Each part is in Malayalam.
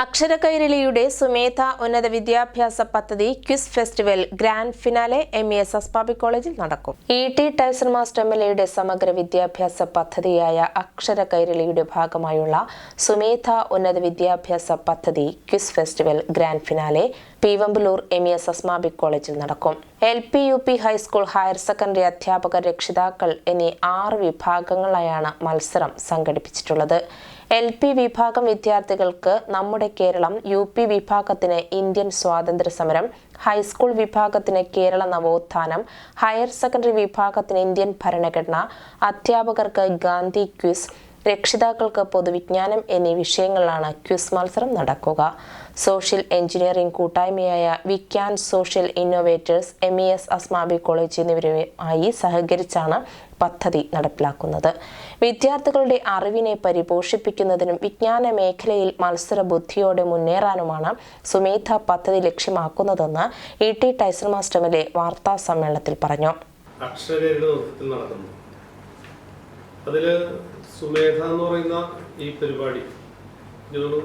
അക്ഷര കൈരളിയുടെ സുമേധ ഉന്നത വിദ്യാഭ്യാസ പദ്ധതി quiz festival grand finale M E S പാബി കോളേജിൽ നടക്കും. E T Tyson master M L എയുടെ സമഗ്ര വിദ്യാഭ്യാസ പദ്ധതിയായ അക്ഷര കൈരളിയുടെ ഭാഗമായുള്ള സുമേധ ഉന്നത വിദ്യാഭ്യാസ പദ്ധതി quiz festival grand finale Peevambalur M E S Asmabi കോളേജിൽ നടക്കും. L P U P high school higher secondary അധ്യാപകർ രക്ഷിതാക്കൾ എന്നീ ആറ് വിഭാഗങ്ങളായാണ് മത്സരം സംഘടിപ്പിച്ചിട്ടുള്ളത്. എൽ പി വിഭാഗം വിദ്യാർത്ഥികൾക്ക് നമ്മുടെ കേരളം യു പി വിഭാഗത്തിന് ഇന്ത്യൻ സ്വാതന്ത്ര്യ സമരം ഹൈസ്കൂൾ വിഭാഗത്തിന് കേരള നവോത്ഥാനം ഹയർ സെക്കൻഡറി വിഭാഗത്തിന് ഇന്ത്യൻ ഭരണഘടന അധ്യാപകർക്ക് ഗാന്ധി ക്വിസ് രക്ഷിതാക്കൾക്ക് പൊതുവിജ്ഞാനം എന്നീ വിഷയങ്ങളിലാണ് ക്വിസ് മത്സരം നടക്കുക. സോഷ്യൽ എഞ്ചിനീയറിംഗ് കൂട്ടായ്മയായ വിക്യാൻ social innovators M E S Asmabi college എന്നിവരുമായി സഹകരിച്ചാണ് പദ്ധതി നടപ്പിലാക്കുന്നത്. വിദ്യാർത്ഥികളുടെ അറിവിനെ പരിപോഷിപ്പിക്കുന്നതിനും വിജ്ഞാന മേഖലയിൽ മത്സര ബുദ്ധിയോടെ മുന്നേറാനുമാണ് സുമേധ പദ്ധതി ലക്ഷ്യമാക്കുന്നതെന്ന് ഇ ടി ടൈസൺ മാസ്റ്റമിലെ വാർത്താ സമ്മേളനത്തിൽ പറഞ്ഞു. അതിൽ സുമേധ എന്ന് പറയുന്ന ഈ പരിപാടി. ഇതൊരു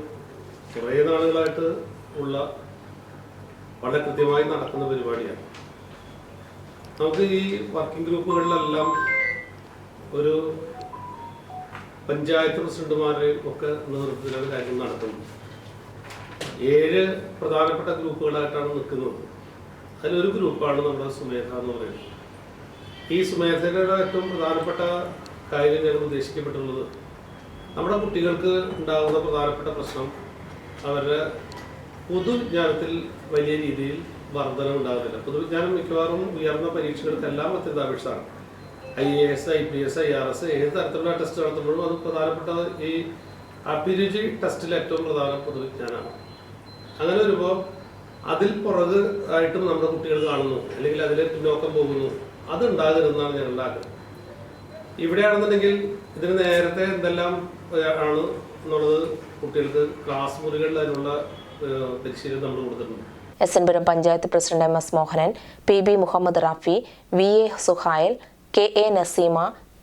കുറേ നാളുകളായിട്ട് ഉള്ള വളരെ കൃത്യമായി നടക്കുന്ന പരിപാടിയാണ്. നമുക്ക് ഈ വർക്കിംഗ് ഗ്രൂപ്പുകളിലെല്ലാം ഒരു പഞ്ചായത്ത് പ്രസിഡന്റുമാരുടെയും ഒക്കെ നേതൃത്വത്തിലാണ് കാര്യം നടത്തുന്നത് ഏഴ് പ്രധാനപ്പെട്ട ഗ്രൂപ്പുകളായിട്ടാണ് നിൽക്കുന്നത്. അതിലൊരു ഗ്രൂപ്പാണ് നമ്മുടെ സുമേധ എന്ന് പറയുന്നത്. ഈ സുമേധയുടെ ഏറ്റവും പ്രധാനപ്പെട്ട ഞാൻ ഉദ്ദേശിക്കപ്പെട്ടുള്ളത് നമ്മുടെ കുട്ടികൾക്ക് ഉണ്ടാകുന്ന പ്രധാനപ്പെട്ട പ്രശ്നം അവരുടെ പൊതുവിജ്ഞാനത്തിൽ വലിയ രീതിയിൽ വർധന ഉണ്ടാകുന്നില്ല. പൊതുവിജ്ഞാനം മിക്കവാറും ഉയർന്ന പരീക്ഷകൾക്കെല്ലാം അത്യന്താപേക്ഷമാണ് I A S I P S I R S ഏത് തരത്തിലുള്ള ടെസ്റ്റ് നടത്തുമ്പോഴും അത് പ്രധാനപ്പെട്ട ഈ അഭിരുചി ടെസ്റ്റിൽ ഏറ്റവും പ്രധാന പൊതുവിജ്ഞാനമാണ് അങ്ങനെ വരുമ്പോൾ അതിൽ പുറകെ ആയിട്ടും നമ്മുടെ കുട്ടികൾ കാണുന്നു. അല്ലെങ്കിൽ അതിലേക്ക് പിന്നോക്കം പോകുന്നു. അതുണ്ടാകരുതെന്നാണ് ഞാൻ ആഗ്രഹം. ഇവിടെയാണെന്നുണ്ടെങ്കിൽ ഇതിന് നേരത്തെ എന്തെല്ലാം ആണ് എന്നുള്ളത് കുട്ടികൾക്ക് ക്ലാസ് മുറികളിൽ അതിനുള്ള പരിശീലനം നമ്മൾ കൊടുത്തിട്ടുണ്ട്. S എൻപുരം panchayat president M S Mohanan P B Muhammad Rafi V A Suhail K A Naseema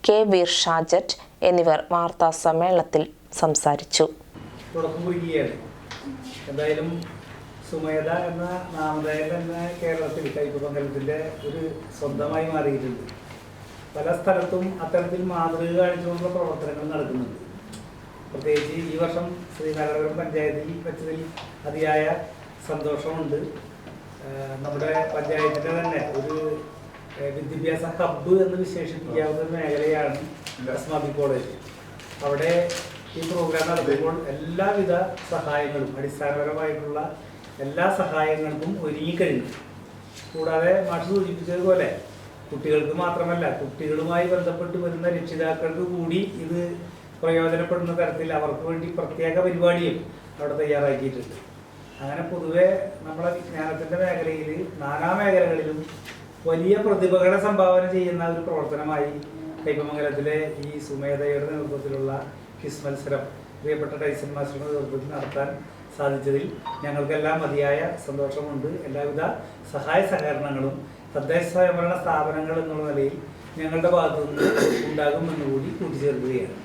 K Veer ഷാജറ്റ് എന്നിവർ വാർത്താ സമ്മേളനത്തിൽ സംസാരിച്ചു. എന്തായാലും സുമേധ എന്ന നാമധേയം തന്നെ കേരളത്തിൽ കൈപ്പമംഗലത്തിന്റെ ഒരു സ്വന്തമായി മാറിയിട്ടുണ്ട്. പല സ്ഥലത്തും അത്തരത്തിൽ മാതൃക കാണിച്ചുകൊണ്ടുള്ള പ്രവർത്തനങ്ങൾ നടക്കുന്നുണ്ട്. പ്രത്യേകിച്ച് ഈ വർഷം ശ്രീനഗരപുരം പഞ്ചായത്തിൽ വെച്ചതിൽ അതിയായ സന്തോഷമുണ്ട്. നമ്മുടെ പഞ്ചായത്തിന്റെ തന്നെ ഒരു വിദ്യാഭ്യാസ ഹബ്ബ് എന്ന് വിശേഷിപ്പിക്കാവുന്ന ഒരു മേഖലയാണ് അസ്മാബി കോളേജ്. അവിടെ ഈ പ്രോഗ്രാം നടത്തുമ്പോൾ എല്ലാവിധ സഹായങ്ങളും അടിസ്ഥാനപരമായിട്ടുള്ള എല്ലാ സഹായങ്ങൾക്കും ഒരുങ്ങിക്കഴിഞ്ഞു. കൂടാതെ മാഷ് സൂചിപ്പിച്ചതുപോലെ കുട്ടികൾക്ക് മാത്രമല്ല കുട്ടികളുമായി ബന്ധപ്പെട്ട് വരുന്ന രക്ഷിതാക്കൾക്ക് കൂടി ഇത് പ്രയോജനപ്പെടുന്ന തരത്തിൽ അവർക്ക് വേണ്ടി പ്രത്യേക പരിപാടിയും അവിടെ തയ്യാറാക്കിയിട്ടുണ്ട്. അങ്ങനെ പൊതുവെ നമ്മുടെ വിജ്ഞാനത്തിന്റെ മേഖലയിൽ നാനാ മേഖലകളിലും വലിയ പ്രതിഭകളെ സംഭാവന ചെയ്യുന്ന ഒരു പ്രവർത്തനമായി കൈപ്പമംഗലത്തിലെ ഈ സുമേധയുടെ നേതൃത്വത്തിലുള്ള ക്വിസ് മത്സരം പ്രിയപ്പെട്ട ടൈസൺ മാസ്റ്ററുടെ നേതൃത്വത്തിൽ നടത്താൻ സാധിച്ചതിൽ ഞങ്ങൾക്കെല്ലാം മതിയായ സന്തോഷമുണ്ട്. എല്ലാവിധ സഹായ സഹകരണങ്ങളും തദ്ദേശ സ്വയംഭരണ സ്ഥാപനങ്ങൾ എന്നുള്ള നിലയിൽ ഞങ്ങളുടെ ഭാഗത്തു നിന്ന് ഉണ്ടാകുമെന്നുകൂടി കൂട്ടിച്ചേർക്കുകയാണ്.